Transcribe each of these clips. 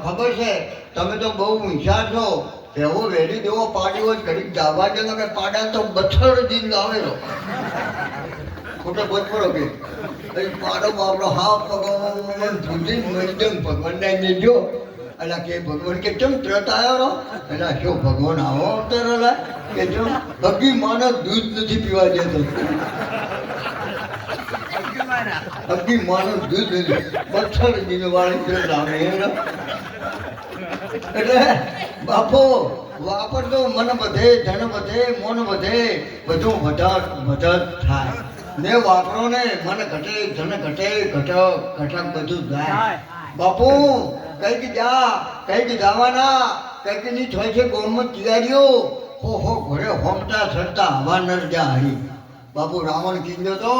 ખબર છે? તમે તો બહુ ઊંચા છો. એવો વેલી દેવો પાડ્યો હોય, ઘડીક જાવા દે ને પાડા તો બછડ દિન આવેલો ખોટો બચપડો કે. પાડો બાપડો, હા, ભગવાન ભૂલી મજદમ ભગવાન ને જો એટલે કે ભગવાન કે ચમ ત્રત આવ્યો રો એટલે શું ભગવાન આવો અવતાર કે ચમ બગી માનસ દૂધ નથી પીવા દેતો. બગી માનસ દૂધ મચ્છર બચ્છર વાળી છે રામે એટલે બાપો વાપરતો મન વધે ધન વધે મન વધે બધું વધાર મદદ થાય. ને વાપરો ને મન ઘટે ધન ઘટે ઘટક ઘટક બધું જાય. બાપુ કંઈક જા કંઈક જવાના કંઈકની થાય છે ગોમત તૈયારીઓ હો હો ઘરે હોમતા સરતા હવા નર જા હરી બાપુ, રાવણ કીધો તો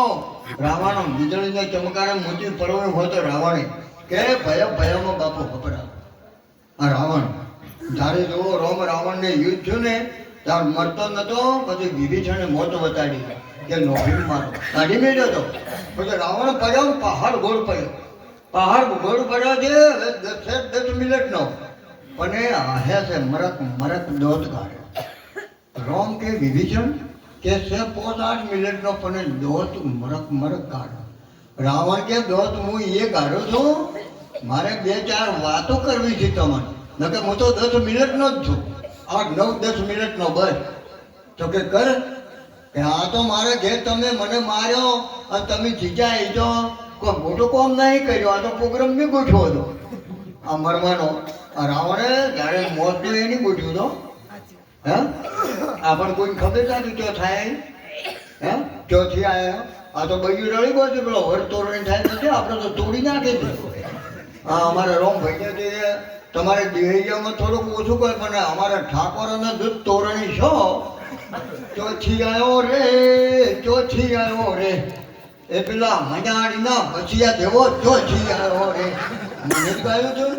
રાવણ વીજળીને ચમકારે મોતી પડવું હોય તો રાવણે. કે ભય ભયમાં બાપુ ખબરા આ રાવણ, જ્યારે જુઓ રોમ રાવણને યુદ્ધ થયું ને, ત્યારે મરતો નતો પછી વિભીષણે મોત બતાડી કે નોભી મારો. કાઢી મેળ્યો હતો પછી રાવણ પડ્યો ને પહાડ ગોળ પડ્યો. પહાડ ગોળ પડ્યો છે દસે દસ મિનિટનો. એ આહે છે મરક મરક દોત કાઢ્યો રોમ કે વિભીષણ? કે છે પોત આઠ મિનિટનો પણ દોત મરક મરક કાઢો રાવણ કે દોત, હું એ કાઢ્યો છું? મારે બે ચાર વાતો કરવી છે તમને નકે હું તો દસ મિનિટનો જ છું. આઠ, નવ, દસ મિનિટનો બસ. તો કે કર. કે આ તો મારે જે તમે મને માર્યો અને તમે જીજાઈ તો કોઈ મોટો કોમ નહીં કર્યો, આ તો પ્રોગ્રામ બી ગોઠવો હતો. આ મરવાનો. રાવણે જ્યારે મોત એની ગોઠવ્યું તો. હે? આપણને કોઈ ખબર નથી ક્યાં થાય? હે? ચોથી આવ્યો આ તો બગી રળી ગયો છે, પેલો વર તોરણ થાય નથી આપણે તો તોડી નાખે છે. હા અમારા રોમ ભાઈ છે તમારે દેહૈયામાં થોડુંક ઓછું કરે, પણ અમારા ઠાકોરના દૂધ તોરણી છો. ચોથી આવ્યો રે? ચોથી આવ્યો રે? એ પેલા મજાડીના ભજીયા દેવો ચોથી આવ્યો રે? મને જ ગાયું હતું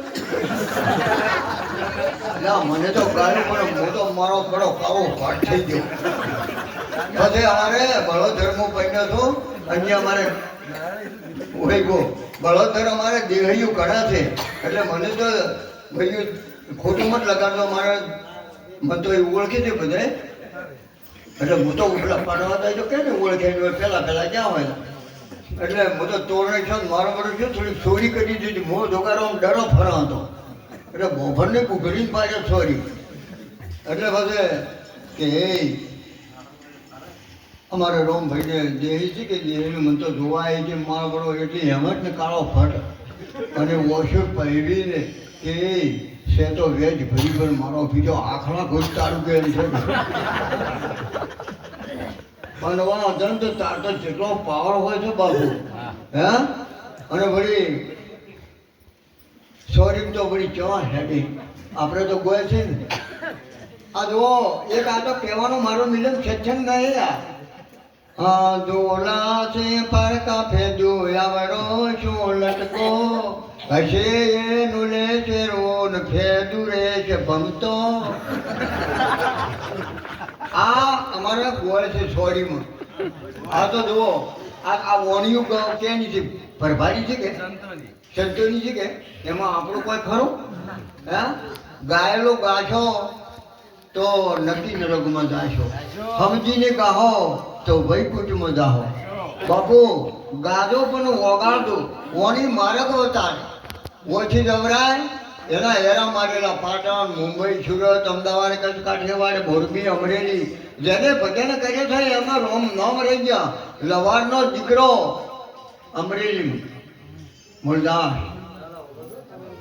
ના, મને તો ગાયું પણ, હું તો મારો બડો કાવો ભાટ થઈ ગયો. પછી અમારે બળોધર્મો પહેર્યો તો અહીંયા અમારે હોય ગો બળોધર અમારે દેહૈયું ઘણા છે. એટલે મને તો ભાઈ ખોટું મત લગાડતો મારે મને તો એ ઓળખી દે બધે એટલે હું તો ઉપલા પાડવા થાય તો કે ને ઓળખે ને પેલા પેલા ક્યાં હોય? એટલે હું તો તોરણે છો મારો બધું શું થોડી ચોરી કરી દીધી ધોકારો આમ ડરો ફરો હતો. એટલે બોભરને કુકડીને પાડ્યો છોડી એટલે પછી કે અમારે રોમભાઈને દેહી છે કે દેહીનું મન તો જોવા છે મારો બડો એટલી હેમત ને કાળો ફટ. અને ઓછો પહેરીને કે એ છે તો વેજ ભરી પણ મારો બીજો આખલા ઘોષ તારું કે એમ છે? પણ વાંધો તો તાર તો જેટલો પાવર હોય છે બાપુ. હે? અને વળી સોરી તો વળી જવા હેડી. આપણે તો ગોય છે ને. આ જુઓ, એક આ તો કહેવાનો મારો મિલન સત્સંગ ગયે આ હા દોલા છે પર કાફે દોયાવડો શું લટકો. હશે એનું લે છે રોન ફેદુ રે છે ભમતો. આ અમારા ગોળ છે સોરીમાં. આ તો જુઓ, આ આ વોણિયું કેની છે? પરભારી છે કે? સંતોની છે કે એમાં આપણું કોઈ ખરું? હે? ગાયેલો ગાછો તો નક્કી નરકમાં જાશો સમજીને ગાહો તો વૈકુંઠમાં જાહો બાપુ, ગાજો પણ વગાડજો ઓની મારક હતા ઓછી દવરાય, એના હેરા મારેલા પાટણ, મુંબઈ, સુરત, અમદાવાદ કચ્છ કાઠિયાવાડ મોરબી, અમરેલી, જેને ભજન કરે છે, એમાં રોમ નામ રહી ગયા. લવાડનો દીકરો અમરેલી. મુરદાસ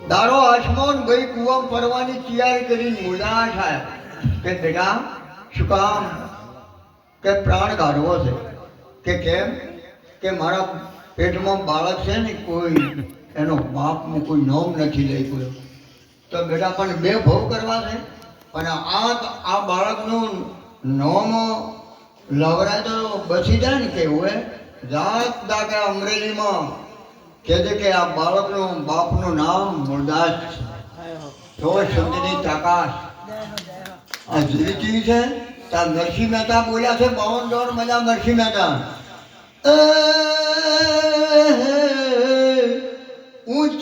દારો આસમાન ભાઈ કુવામ ફરવાની તૈયારી કરીને મુરદાસ થાય કે બેટા શું કામ? કે પ્રાણ કાઢવો છે? કે કેમ? કે મારા પેટમાં બાળક છે ને કોઈ, એનો બાપનું કોઈ નામ નથી લઈ ગયો તો બેટા, પણ બે ભવ કરવા છે. પણ આ આ બાળકનું નામ લવરાય તો બચી જાય ને કેવું હે? જાત દાખલા અમરેલીમાં કે છે કે આ બાળકનું બાપનું નામ મુરદાસ છે. તો સંતની તાકાત. આ ચીજ છે ત્યાં નરસિંહ મહેતા બોલ્યા છે, બાવન દોઢ મજા નરસિંહ મહેતા.